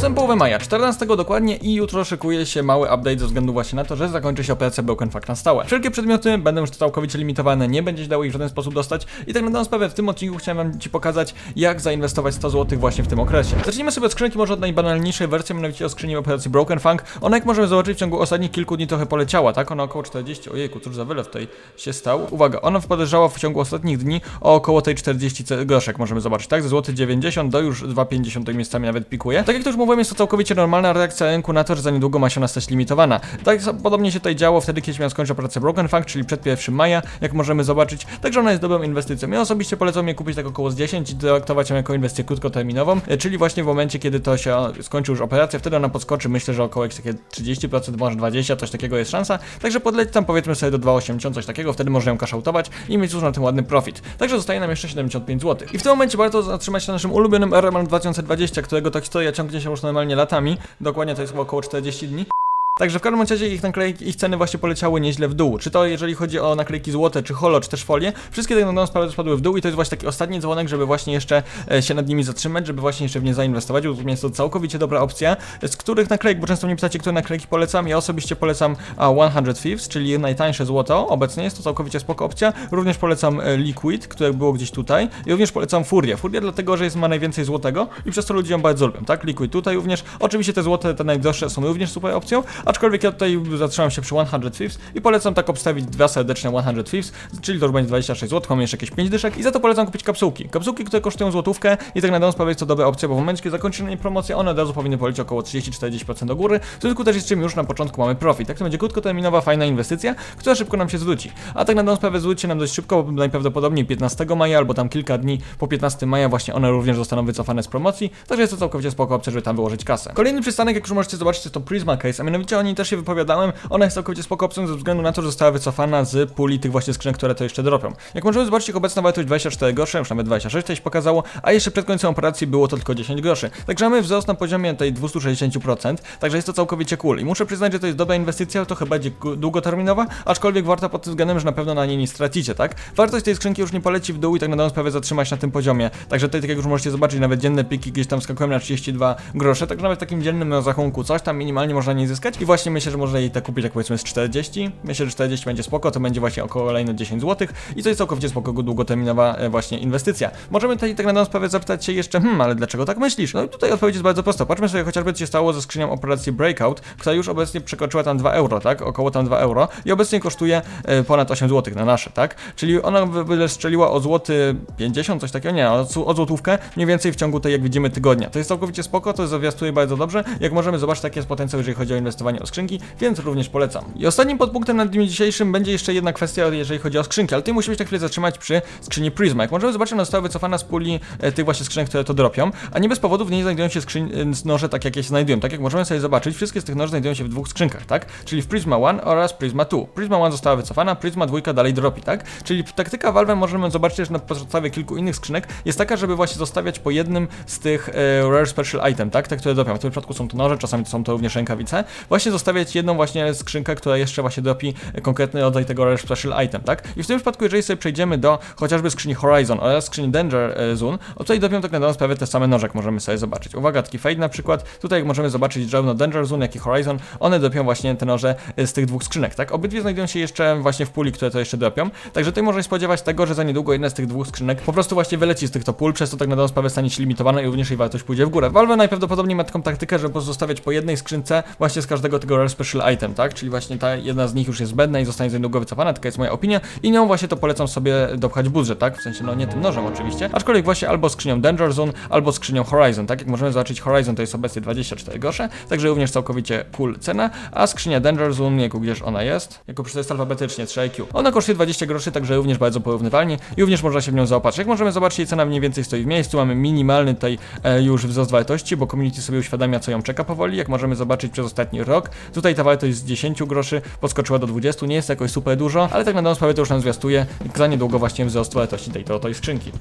Jestem połowę maja, 14 dokładnie i jutro szykuje się mały update ze względu właśnie na to, że zakończy się operacja Broken Fact na stałe. Wszelkie przedmioty będą już całkowicie limitowane, nie będzie się dało ich w żaden sposób dostać i tak na sprawę w tym odcinku chciałem wam ci pokazać, jak zainwestować 100 zł właśnie w tym okresie. Zacznijmy sobie od skrzynki może od najbanalniejszej wersji, mianowicie od skrzyni operacji Broken Funk. Ona jak możemy zobaczyć w ciągu ostatnich kilku dni trochę poleciała, tak? Ona około 40, ojejku, cóż za wylew tutaj się stał. Uwaga, ona podejrzała w ciągu ostatnich dni o około tej 40 ce- groszek, możemy zobaczyć, tak? Ze złoty 90 do już 2,50 miejscami nawet pikuje. Tak jak to już mówiłem, jest to całkowicie normalna reakcja rynku na to, że za niedługo ma się ona stać limitowana. Tak podobnie się tutaj działo wtedy, kiedy miał skończyć operację Broken Funk, czyli przed 1 maja, jak możemy zobaczyć. Także ona jest dobrą inwestycją. Ja osobiście polecam je kupić tak około z 10 i traktować ją jako inwestycję krótkoterminową, e, czyli właśnie w momencie, kiedy to się skończy już operacja, wtedy ona podskoczy, myślę, że około jakieś takie 30%, może 20%, coś takiego jest szansa. Także podleć tam powiedzmy sobie do 2,80, coś takiego, wtedy można ją kaszautować i mieć już na tym ładny profit. Także zostaje nam jeszcze 75 zł. I w tym momencie warto zatrzymać się na naszym ulubionym RMR 2020, którego ta historia ciągnie się już normalnie latami. Dokładnie to jest około 40 dni. Także w każdym razie ich naklejki, ich ceny właśnie poleciały nieźle w dół. Czy to jeżeli chodzi o naklejki złote, czy holo, czy też folie, wszystkie te na sprawę spadły w dół i to jest właśnie taki ostatni dzwonek, żeby właśnie jeszcze e, się nad nimi zatrzymać, żeby właśnie jeszcze w nie zainwestować, bo jest to całkowicie dobra opcja. Z których naklejek, bo często mnie pytacie, które naklejki polecam, ja osobiście polecam a, 100 Thieves, czyli najtańsze złoto, obecnie jest to całkowicie spoko opcja. Również polecam e, Liquid, które było gdzieś tutaj i również polecam Furię. Furię dlatego, że jest ma najwięcej złotego i przez to ludzie ją bardzo lubią, tak? Liquid tutaj również. Oczywiście te złote, te najdroższe są również super opcją, aczkolwiek ja tutaj zatrzymam się przy 100 Thieves i polecam tak obstawić dwa serdeczne 100 Thieves, czyli to już będzie 26 zł, mam jeszcze jakieś 5 dyszek i za to polecam kupić kapsułki. Kapsułki, które kosztują złotówkę i tak na dobrą sprawę jest to dobra opcja, bo w momencie, kiedy zakończy na niej promocja, one od razu powinny polecieć około 30-40% do góry, w związku też z czym już na początku mamy profit. Tak to będzie krótkoterminowa, fajna inwestycja, która szybko nam się zwróci. A tak na dobrą sprawę zwróci nam dość szybko, bo najprawdopodobniej 15 maja albo tam kilka dni po 15 maja właśnie one również zostaną wycofane z promocji, także jest to całkowicie spoko opcja, żeby tam wyłożyć kasę. Kolejny przystanek, jak już możecie zobaczyć, to Prisma Case, a mianowicie o niej też się wypowiadałem, ona jest całkowicie spoko opcją ze względu na to, że została wycofana z puli tych właśnie skrzynek, które to jeszcze dropią. Jak możemy zobaczyć, ich obecna wartość 24 groszy, już nawet 26 tutaj się pokazało, a jeszcze przed końcem operacji było to tylko 10 groszy. Także mamy wzrost na poziomie tej 260%, także jest to całkowicie cool. I muszę przyznać, że to jest dobra inwestycja, to chyba będzie długoterminowa, aczkolwiek warta pod tym względem, że na pewno na niej nie stracicie, tak? Wartość tej skrzynki już nie poleci w dół i tak na dobrą sprawę zatrzymać na tym poziomie. Także tutaj, tak jak już możecie zobaczyć, nawet dzienne piki gdzieś tam skakują na 32 grosze, także nawet w takim dziennym rozrachunku coś tam minimalnie można nie zyskać. I właśnie myślę, że można jej tak kupić jak powiedzmy z 40. Myślę, że 40 będzie spoko, to będzie właśnie około kolejne 10 zł i to jest całkowicie spoko, długoterminowa e, właśnie inwestycja. Możemy tutaj tak na sprawę zapytać się jeszcze, hmm, ale dlaczego tak myślisz? No i tutaj odpowiedź jest bardzo prosta. Patrzmy sobie chociażby, co się stało ze skrzynią operacji Breakout, która już obecnie przekroczyła tam 2 euro, tak? Około tam 2 euro i obecnie kosztuje e, ponad 8 zł na nasze, tak? Czyli ona wy- wystrzeliła o złoty 50, coś takiego, nie, o, zł- o złotówkę, mniej więcej w ciągu tej, jak widzimy, tygodnia. To jest całkowicie spoko, to zawiastuje bardzo dobrze. Jak możemy zobaczyć, taki jest potencjał, jeżeli chodzi o inwestowanie o skrzynki, więc również polecam. I ostatnim podpunktem na dniu dzisiejszym będzie jeszcze jedna kwestia, jeżeli chodzi o skrzynki, ale ty musimy się na chwilę zatrzymać przy skrzyni Prisma. Jak możemy zobaczyć, ona została wycofana z puli e, tych właśnie skrzynek, które to dropią, a nie bez powodu w niej znajdują się skrzyń, e, noże, tak jak je się znajdują. Tak jak możemy sobie zobaczyć, wszystkie z tych noży znajdują się w dwóch skrzynkach, tak? Czyli w Prisma 1 oraz Prisma 2. Prisma 1 została wycofana, Prisma 2 dalej dropi, tak? Czyli taktyka Valve możemy zobaczyć też na podstawie kilku innych skrzynek jest taka, żeby właśnie zostawiać po jednym z tych e, Rare Special Item, tak? Te, które dropią. W tym przypadku są to noże, czasami to są to również rękawice. Właśnie zostawiać jedną właśnie skrzynkę, która jeszcze właśnie dropi e, konkretny rodzaj tego Rare Special Item, tak? I w tym przypadku, jeżeli sobie przejdziemy do chociażby skrzyni Horizon oraz skrzyni Danger e, Zone, o tutaj dropią tak na dobrą sprawę te same noże, jak możemy sobie zobaczyć. Uwaga, taki fade na przykład. Tutaj jak możemy zobaczyć zarówno Danger Zone, jak i Horizon, one dropią właśnie te noże e, z tych dwóch skrzynek, tak? Obydwie znajdują się jeszcze właśnie w puli, które to jeszcze dropią. Także tutaj się spodziewać tego, że za niedługo jedna z tych dwóch skrzynek po prostu właśnie wyleci z tych to pól, przez to tak na dobrą sprawę stanie się limitowana i również jej wartość pójdzie w górę. Valve najprawdopodobniej ma taką taktykę, żeby pozostawiać po jednej skrzynce właśnie z każdego tego Rare Special Item, tak? Czyli właśnie ta jedna z nich już jest zbędna i zostanie za niedługo wycofana, taka jest moja opinia i nią właśnie to polecam sobie dopchać budżet, tak? W sensie, no nie tym nożem oczywiście, aczkolwiek właśnie albo skrzynią Danger Zone, albo skrzynią Horizon, tak? Jak możemy zobaczyć, Horizon to jest obecnie 24 grosze, także również całkowicie cool cena, a skrzynia Danger Zone, jako gdzież ona jest, jako to jest alfabetycznie 3IQ, ona kosztuje 20 groszy, także również bardzo porównywalnie i również można się w nią zaopatrzyć. Jak możemy zobaczyć, jej cena mniej więcej stoi w miejscu, mamy minimalny tutaj e, już wzrost wartości, bo community sobie uświadamia, co ją czeka powoli, jak możemy zobaczyć przez ostatni rok. Tutaj ta wartość z 10 groszy podskoczyła do 20, nie jest jakoś super dużo, ale tak na dobrą sprawę to już nam zwiastuje za niedługo właśnie wzrost wartości tej, to, tej skrzynki.